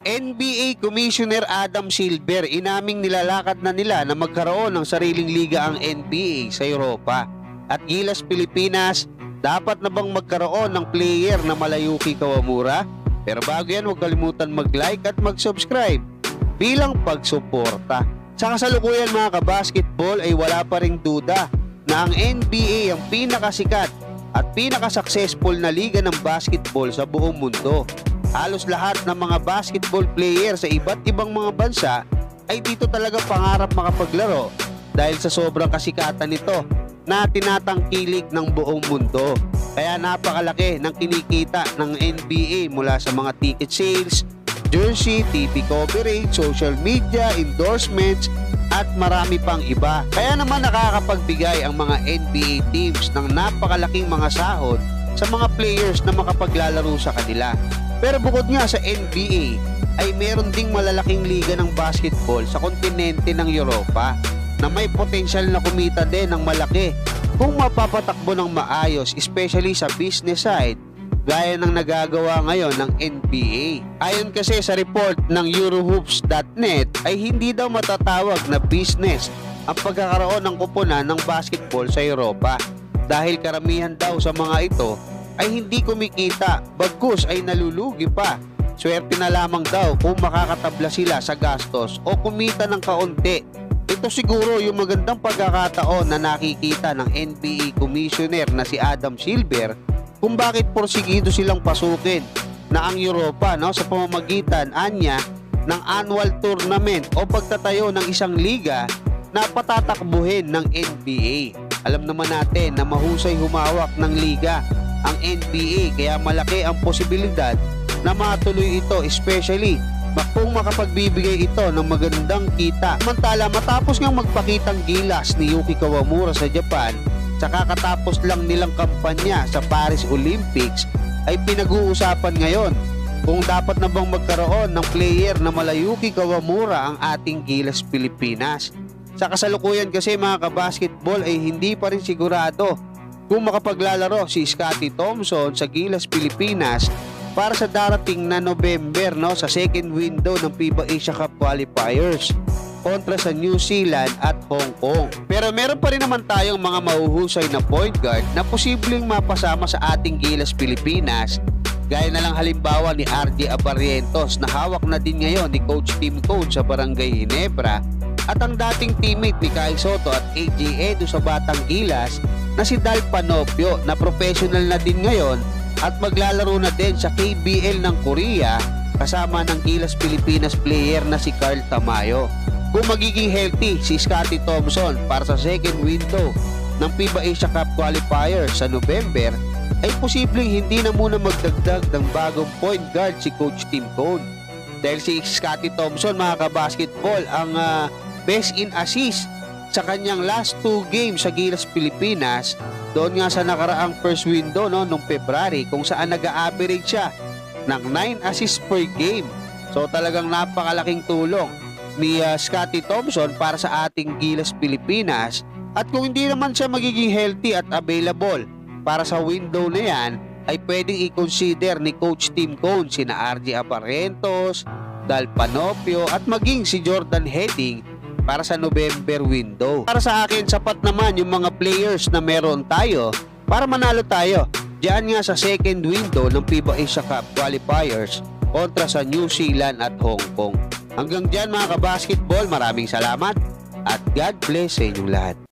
NBA Commissioner Adam Silver inaming nilalakad na nila na magkaroon ng sariling liga ang NBA sa Europa. At Gilas Pilipinas, dapat na bang magkaroon ng player na Malayuki Kawamura? Pero bago yan, huwag kalimutan mag-like at mag-subscribe bilang pagsuporta. Sa kasalukuyan mga kabasketball ay wala pa ring duda na ang NBA ang pinakasikat at pinaka-successful na liga ng basketball sa buong mundo. Halos lahat ng mga basketball player sa iba't ibang mga bansa ay dito talaga pangarap makapaglaro dahil sa sobrang kasikatan nito na tinatangkilik ng buong mundo. Kaya napakalaki ng kinikita ng NBA mula sa mga ticket sales, jersey, TV coverage, social media, endorsements, at marami pang iba. Kaya naman nakakapagbigay ang mga NBA teams ng napakalaking mga sahod sa mga players na makapaglalaro sa kanila. Pero bukod nga sa NBA, ay meron ding malalaking liga ng basketball sa kontinente ng Europa na may potensyal na kumita din ng malaki kung mapapatakbo ng maayos, especially sa business side gaya ng nagagawa ngayon ng NBA. Ayon kasi sa report ng Eurohoops.net ay hindi daw matatawag na business ang pagkakaroon ng kuponan ng basketball sa Europa dahil karamihan daw sa mga ito ay hindi kumikita bagkus ay nalulugi pa. Swerte na lamang daw kung makakatabla sila sa gastos o kumita ng kaunti. Ito siguro yung magandang pagkakataon na nakikita ng NBA Commissioner na si Adam Silver kung bakit porsigido silang pasukin na ang Europa no, sa pamamagitan anya ng annual tournament o pagtatayo ng isang liga na patatakbuhin ng NBA. Alam naman natin na mahusay humawak ng liga ang NBA kaya malaki ang posibilidad na matuloy ito especially kung makapagbibigay ito ng magandang kita. Samantala matapos ngang magpakitang gilas ni Yuki Kawamura sa Japan sa kakatapos lang nilang kampanya sa Paris Olympics ay pinag-uusapan ngayon kung dapat na bang magkaroon ng player na Malayuki Kawamura ang ating Gilas Pilipinas. Sa kasalukuyan kasi mga kabasketball ay hindi pa rin sigurado kung makapaglalaro si Scotty Thompson sa Gilas Pilipinas para sa darating na November no sa second window ng FIBA Asia Cup qualifiers kontra sa New Zealand at Hong Kong. Pero meron pa rin naman tayong mga mahuhusay na point guard na posibleng mapasama sa ating Gilas Pilipinas gaya na lang halimbawa ni RJ Abarientos na hawak na din ngayon ni Coach Team Coach sa Barangay Ginebra at ang dating teammate ni Kai Soto at AJ Edo sa Batang Gilas na si Dal Panopio na professional na din ngayon at maglalaro na din sa KBL ng Korea kasama ng Gilas Pilipinas player na si Carl Tamayo. Kung magiging healthy si Scotty Thompson para sa second window ng FIBA Asia Cup qualifier sa November, ay posibleng hindi na muna magdagdag ng bagong point guard si Coach Tim Cone. Dahil si Scotty Thompson mga kabasketball ang ah, best in assist sa kanyang last two games sa Gilas Pilipinas doon nga sa nakaraang first window no, nung February kung saan nag-average siya ng 9 assists per game. So talagang napakalaking tulong ni ah, Scotty Thompson para sa ating Gilas Pilipinas at kung hindi naman siya magiging healthy at available para sa window na yan ay pwedeng i-consider ni Coach Tim Cone sina RJ Aparentos, Dal Panopio at maging si Jordan Heading para sa November window. Para sa akin, sapat naman yung mga players na meron tayo para manalo tayo. Diyan nga sa second window ng FIBA Asia Cup qualifiers kontra sa New Zealand at Hong Kong. Hanggang dyan mga kabasketball, maraming salamat at God bless sa inyong lahat.